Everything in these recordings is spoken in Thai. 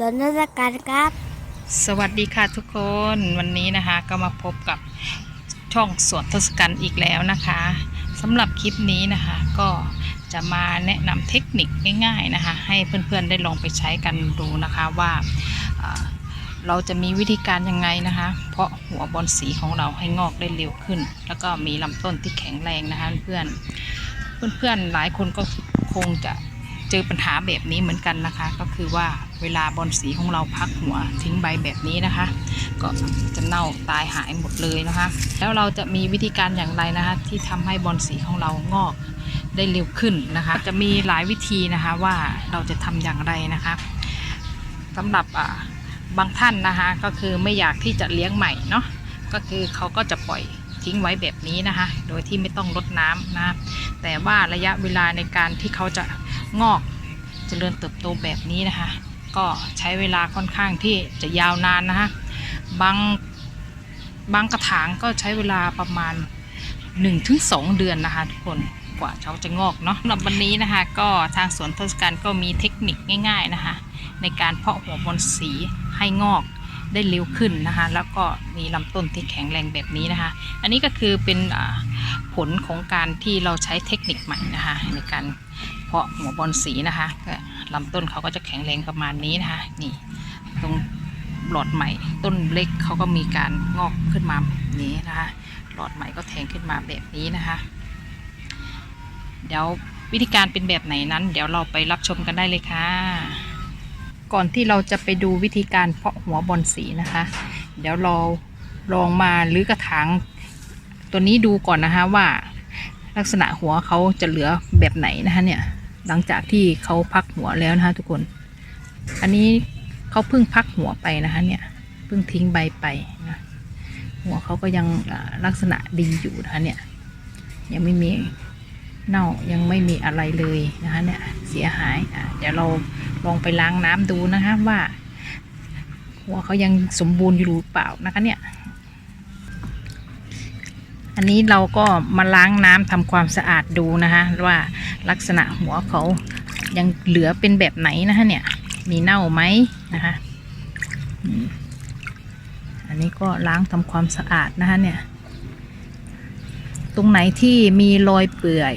สนทการครับ สวัสดีค่ะทุกคนวันนี้นะคะก็มาพบกับช่องสวนทศกัณฐ์อีกแล้วนะคะสำหรับคลิปนี้นะคะก็จะมาแนะนำเทคนิคง่ายๆนะคะ ให้เพื่อนๆได้ลองไปใช้กันดูนะคะว่าเราจะมีวิธีการยังไงนะคะ เพราะหัวบอลสีของเราให้งอกได้เร็วขึ้น แล้วก็มีลำต้นที่แข็งแรงนะคะเพื่อนเพื่อนๆหลายคนก็คงจะ เจอปัญหาแบบนี้เหมือนกันนะคะ ก็คือว่าเวลาบอลสีของเราพักหัวทิ้งใบแบบนี้นะคะ ก็จะเน่าตายหายหมดเลยนะคะ แล้วเราจะมีวิธีการอย่างไรนะคะ ที่ทำให้บอลสีของเรางอกได้เร็วขึ้นนะคะ จะมีหลายวิธีนะคะว่าเราจะทำอย่างไรนะคะสำหรับอ่าบางท่านนะคะก็คือไม่อยากที่จะเลี้ยงใหม่เนาะก็คือเขาก็จะปล่อย ทิ้งไว้แบบนี้นะคะ โดยที่ไม่ต้องรดน้ำนะ แต่ว่าระยะเวลาในการที่เขาจะงอกจเจริญเติบโตแบบนี้นะคะ ก็ใช้เวลาค่อนข้างที่จะยาวนานนะคะบางบางกระถางก็ใช้เวลาประมาณ 1-2 เดือนนะคะทุกคนกว่าเขาจะงอกเนาะสำหรับวันนี้นะคะ ก็ทางสวนทศกัณฐ์ก็มีเทคนิคง่าย ๆนะคะ ในการเพาะหัวบอลสีให้งอก ได้เร็วขึ้นนะคะ แล้วก็มีลำต้นที่แข็งแรงแบบนี้นะคะ อันนี้ก็คือเป็นผลของการที่เราใช้เทคนิคใหม่นะคะ ในการเพาะหัวบอลสีนะคะลำต้นเขาก็จะแข็งแรงประมาณนี้นะคะ นี่ตรงหลอดใหม่ ต้นเล็กเขาก็มีการงอกขึ้นมาแบบนี้นะคะ หลอดใหม่ก็แทงขึ้นมาแบบนี้นะคะ เดี๋ยววิธีการเป็นแบบไหนนั้น เดี๋ยวเราไปรับชมกันได้เลยค่ะ ก่อนที่เราจะไปดูวิธีการเพาะหัวบอลสีนะคะ เดี๋ยวเราลองมารื้อกระถางตัวนี้ดูก่อนนะคะว่า ลักษณะหัวเขาจะเหลือแบบไหนนะคะเนี่ยหลังจากที่เขาพักหัวแล้วนะคะทุกคน อันนี้เขาเพิ่งพักหัวไปนะคะเนี่ยเพิ่งทิ้งใบไปนะหัวเขาก็ยังลักษณะดีอยู่นะคะเนี่ยยังไม่มีเน่ายังไม่มีอะไรเลยนะคะเนี่ยเสียหายเดี๋ยวเรา ลองไปล้างน้ำดูนะคะว่า หัวเขายังสมบูรณ์อยู่หรือเปล่านะคะเนี่ย อันนี้เราก็มาล้างน้ำทำความสะอาดดูนะคะว่าลักษณะหัวเขายังเหลือเป็นแบบไหนนะคะเนี่ย มีเน่าไหมนะคะอันนี้ก็ล้างทำความสะอาดนะคะเนี่ย ตรงไหนที่มีรอยเปื่อย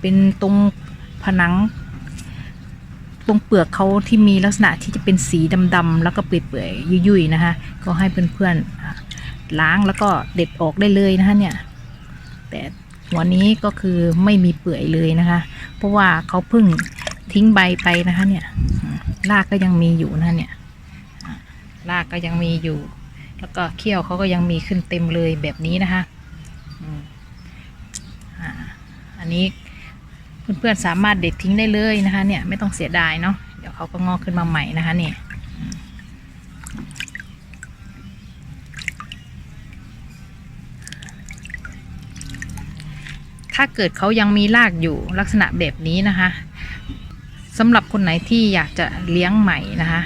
เป็นตรงผนัง ตรงเปลือกเขาที่มีลักษณะที่จะเป็นสีดำๆแล้วก็เปื่อยๆยุ่ยๆนะคะ ก็ให้เพื่อนๆล้างแล้วก็เด็ดออกได้เลยนะคะเนี่ย แต่หัวนี้ก็คือไม่มีเปื่อยเลยนะคะ เพราะว่าเขาเพิ่งทิ้งใบไปนะคะเนี่ยรากก็ยังมีอยู่นะะเนี่ยรากก็ยังมีอยู่ แล้วก็เขี้ยวเขาก็ยังมีขึ้นเต็มเลยแบบนี้นะคะอันนี้ เพื่อนๆสามารถเด็ดทิ้งได้เลยนะคะ เนี่ยไม่ต้องเสียดายเนาะเดี๋ยวเขาก็งอกขึ้นมาใหม่นะคะเนี่ยถ้าเกิดเขายังมีรากอยู่ลักษณะแบบนี้นะคะสำหรับคนไหนที่อยากจะเลี้ยงใหม่นะคะ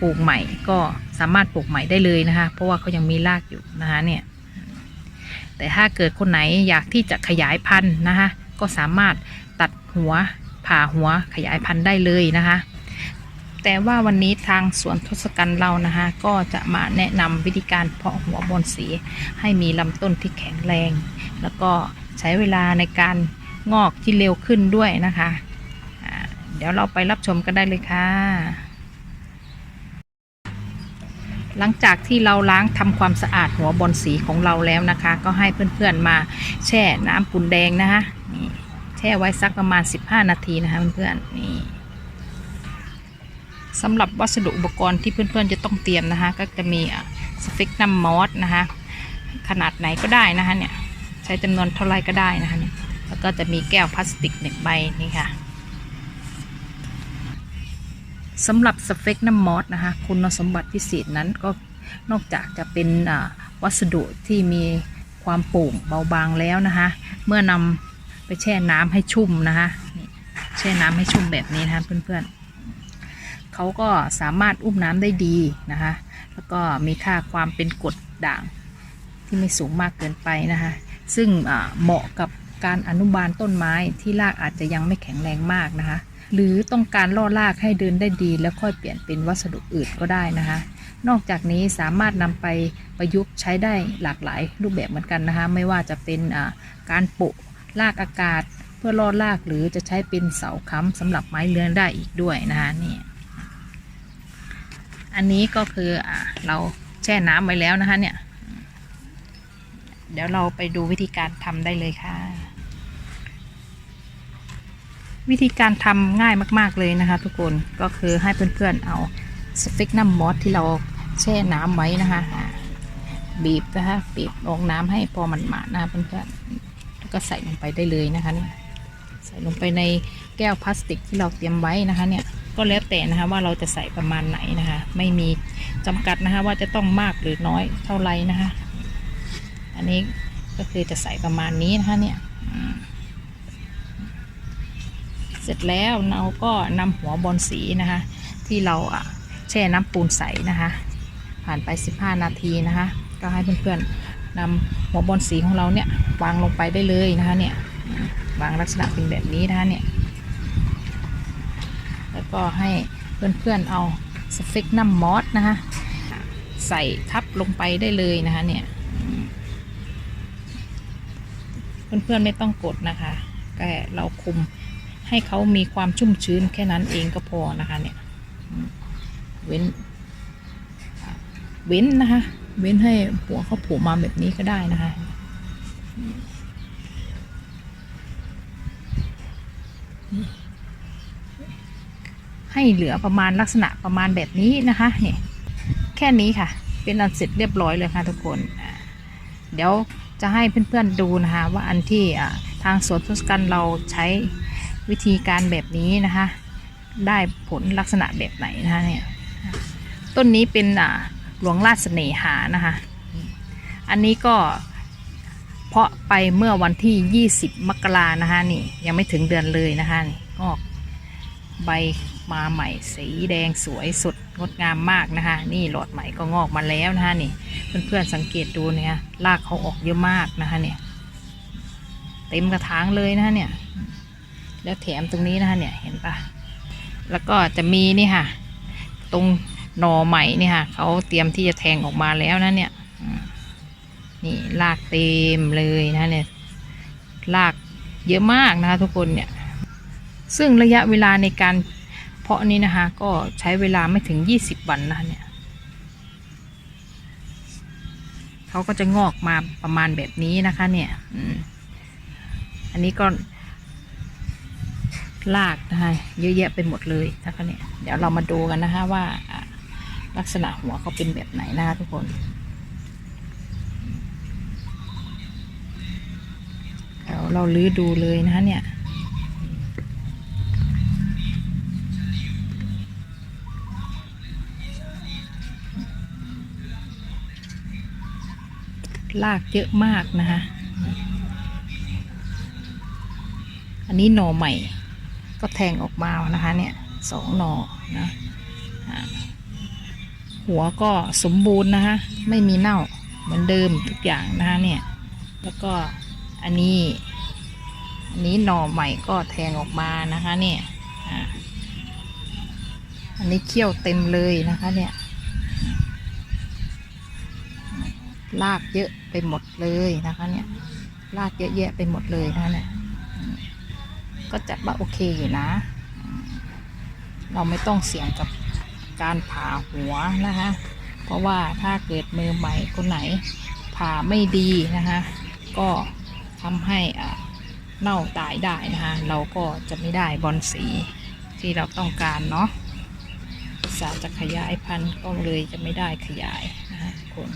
ปลูกใหม่ก็สามารถปลูกใหม่ได้เลยนะคะ เพราะว่าเขายังมีรากอยู่นะคะเนี่ยแต่ถ้าเกิดคนไหนอยากที่จะขยายพันธุ์นะคะก็สามารถ ตัดหัวผ่าหัวขยายพันธุ์ได้เลยนะคะ แต่ว่าวันนี้ทางสวนทศกัณฐ์เรานะคะก็จะมาแนะนำวิธีการเพาะหัวบอนสี ให้มีลำต้นที่แข็งแรง แล้วก็ใช้เวลาในการงอกที่เร็วขึ้นด้วยนะคะเดี๋ยวเราไปรับชมกันได้เลยค่ะ หลังจากที่เราล้างทำความสะอาดหัวบอลสีของเราแล้วนะคะ ก็ให้เพื่อนๆมาแช่น้ำปูนแดงนะคะนี่ แช่ไว้สักประมาณ 15 นาทีนะคะเพื่อนๆนี่สำหรับวัสดุอุปกรณ์ที่เพื่อนๆจะต้องเตรียมนะคะก็จะมีสฟิกนัมมอสนะคะขนาดไหนก็ได้นะคะเนี่ยใช้จำนวนเท่าไรก็ได้นะคะเนี่ยแล้วก็จะมีแก้วพลาสติกหนึ่งใบนี่ค่ะสำหรับสเฟกน้ำมอสนะคะคุณสมบัติพิเศษนั้นก็นอกจากจะเป็นอ่าวัสดุที่มีความโป่งเบาบางแล้วนะคะเมื่อนำ ไปแช่น้ำให้ชุ่มนะคะแช่น้ำให้ชุ่มแบบนี้นะคะเพื่อนๆเขาก็สามารถอุ้มน้ำได้ดีนะคะแล้วก็มีค่าความเป็นกรดด่างที่ไม่สูงมากเกินไปนะคะซึ่งเหมาะกับการอนุบาลต้นไม้ที่รากอาจจะยังไม่แข็งแรงมากนะคะหรือต้องการล่อรากให้เดินได้ดี แล้วค่อยเปลี่ยนเป็นวัสดุอื่นก็ได้นะคะนอกจากนี้สามารถนำไปประยุกต์ใช้ได้หลากหลายรูปแบบเหมือนกันนะคะไม่ว่าจะเป็นการโปะ รากอากาศเพื่อล่อรากหรือจะใช้เป็นเสาค้ำสำหรับไม้เลื้อยได้อีกด้วยนะคะนี่อันนี้ก็คืออเราแช่น้ำไว้แล้วนะคะเนี่ย เดี๋ยวเราไปดูวิธีการทำได้เลยค่ะ วิธีการทำง่ายมาก ๆเลยนะคะ ทุกคนก็คือให้เพื่อนๆเอาสฟิกนัมมอสที่เราแช่น้ำไว้นะคะบีบนะคะบีบลงน้ำให้พอมันหมาดนะคะเพื่อนๆ แล้วก็ใส่ลงไปได้เลยนะคะเนี่ยใส่ลงไปในแก้วพลาสติกที่เราเตรียมไว้นะคะเนี่ยก็แล้วแต่นะคะว่าเราจะใส่ประมาณไหนนะคะ ไม่มีจำกัดนะคะว่าจะต้องมากหรือน้อยเท่าไรนะคะ อันนี้ก็คือจะใส่ประมาณนี้นะคะเนี่ยเสร็จแล้วเราก็นำหัวบอลสีนะคะ ที่เราอะแช่น้ำปูนใสนะคะ ผ่านไป 15 นาทีนะคะ ก็ให้เพื่อนๆ นำหัวบอลสีของเราเนี่ยวางลงไปได้เลยนะคะเนี่ยวางลักษณะเป็นแบบนี้นะคะเนี่ยแล้วก็ให้เพื่อนๆเอาสฟิกนัมมอสนะคะใส่ทับลงไปได้เลยนะคะเนี่ยเพื่อนๆไม่ต้องกดนะคะแค่เราคุมให้เขามีความชุ่มชื้นแค่นั้นเองก็พอนะคะเนี่ยเว้น เว้นนะคะ เว้นให้หัวเขาผล่มาแบบนี้ก็ได้นะคะให้เหลือประมาณลักษณะประมาณแบบนี้นะคะเนี่ยแค่นี้ค่ะ เป็นอันเสร็จเรียบร้อยเลยค่ะทุกคน เดี๋ยวจะให้เพื่อนๆดูนะคะ ว่าอันที่ทางสวนทศกัณฐ์เราใช้วิธีการแบบนี้นะคะ ได้ผลลักษณะแบบไหนนะคะเนี่ยต้นนี้เป็นอ่า หลวงราชเสน่หานะคะ อันนี้ก็เพาะไปเมื่อวันที่ 20 มกรานะคะนี่ยังไม่ถึงเดือนเลยนะคะนี่งอกใบมาใหม่สีแดงสวยสดงดงามมากนะคะ นี่หลอดใหม่ก็งอกมาแล้วนะคะนี่เพื่อนๆสังเกตดูเนี่ยรากเขาออกเยอะมากนะคะเนี่ยเต็มกระถางเลยนะคะเนี่ยแล้วแถมตรงนี้นะคะเนี่ยเห็นปะแล้วก็จะมีนี่ค่ะ ตรง หน่อใหม่นี่ค่ะเขาเตรียมที่จะแทงออกมาแล้วนะเนี่ยนี่รากเต็มเลยนะเนี่ยรากเยอะมากนะคะทุกคนเนี่ยซึ่งระยะเวลาในการเพาะนี้นะคะ ก็ใช้เวลาไม่ถึง 20 วันนะเนี่ยเขาก็จะงอกมาประมาณแบบนี้นะคะเนี่ยอันนี้ก็ลากนะคะเยอะแยะไปหมดเลยนะคะเนี่ยเดี๋ยวเรามาดูกันนะคะว่า ลักษณะหัวเขาเป็นแบบไหนนะคะทุกคนเดี๋ยวเราลื้อดูเลยนะคะเนี่ยลากเยอะมากนะคะ อันนี้หน่อใหม่ ก็แทงออกมานะคะเนี่ยสองหน่อนะ หัวก็สมบูรณ์นะคะ ไม่มีเน่าเหมือนเดิมทุกอย่างนะคะเนี่ย แล้วก็อันนี้อันนี้หน่อใหม่ก็แทงออกมานะคะเนี่ยอันนี้เขี้ยวเต็มเลยนะคะเนี่ยลากเยอะไปหมดเลยนะคะเนี่ย ลากเยอะแยะไปหมดเลยนะคะเนี่ย ก็จัดว่าโอเคอยู่นะ เราไม่ต้องเสี่ยงกับ การผ่าหัวนะคะ เพราะว่าถ้าเกิดมือใหม่คนไหนผ่าไม่ดีนะคะ ก็ทำให้อ่าเน่าตายได้นะคะ เราก็จะไม่ได้บอลสีที่เราต้องการเนาะสาจะขยายพันธุ์ก็เลยจะไม่ได้ขยายนะคะทุกคน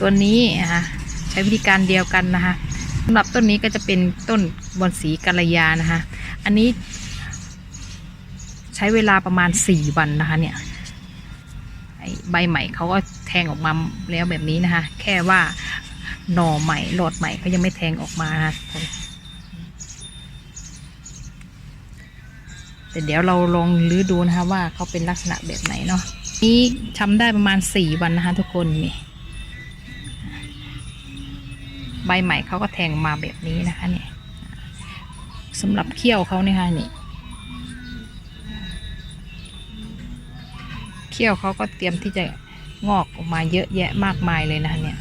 ตัวนี้นะคะใช้วิธีการเดียวกันนะคะสำหรับต้นนี้ก็จะเป็นต้นบอนสีกัลยานะคะ อันนี้ ใช้เวลาประมาณ 4 วันนะคะเนี่ยใบใหม่เขาก็แทงออกมาแล้วแบบนี้นะคะ แค่ว่าหน่อใหม่หลอดใหม่เขายังไม่แทงออกมานะคะแต่เดี๋ยวเราลองลื้อดูนะคะว่าเขาเป็นลักษณะแบบไหนเนาะนี้ทำได้ประมาณ 4 วันนะคะทุกคนนี่ใบใหม่เขาก็แทงมาแบบนี้นะคะเนี่ยสำหรับเขี้ยวเขาเนี่ยค่ะนี่ ขี้ยวเขาก็เตรียมที่จะงอกออกมาเยอะแยะมากมายเลยนะเนี่ย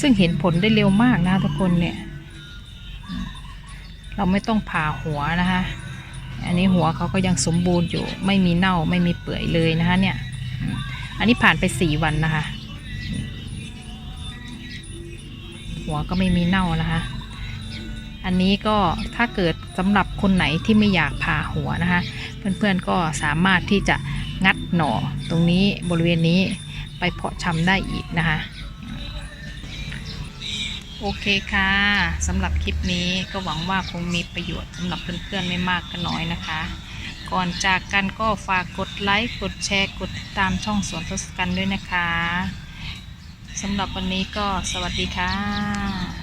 ซึ่งเห็นผลได้เร็วมากนะทุกคนเนี่ย เราไม่ต้องผ่าหัวนะคะ อันนี้หัวเขาก็ยังสมบูรณ์อยู่ ไม่มีเน่าไม่มีเปื่อยเลยนะคะเนี่ย อันนี้ผ่านไปสี่วันนะคะ หัวก็ไม่มีเน่านะคะ อันนี้ก็ถ้าเกิดสำหรับคนไหนที่ไม่อยากผ่าหัวนะคะ เพื่อนๆก็สามารถที่จะ งัดหน่อตรงนี้บริเวณนี้ไปเพาะชำได้อีกนะคะ โอเคค่ะสำหรับคลิปนี้ก็หวังว่าคงมีประโยชน์สำหรับเพื่อนๆไม่มากก็น้อยนะคะ ก่อนจากกันก็ฝากกดไลค์กดแชร์กดติดตามช่องสวนทศกัณฐ์ด้วยนะคะสำหรับวันนี้ก็สวัสดีค่ะ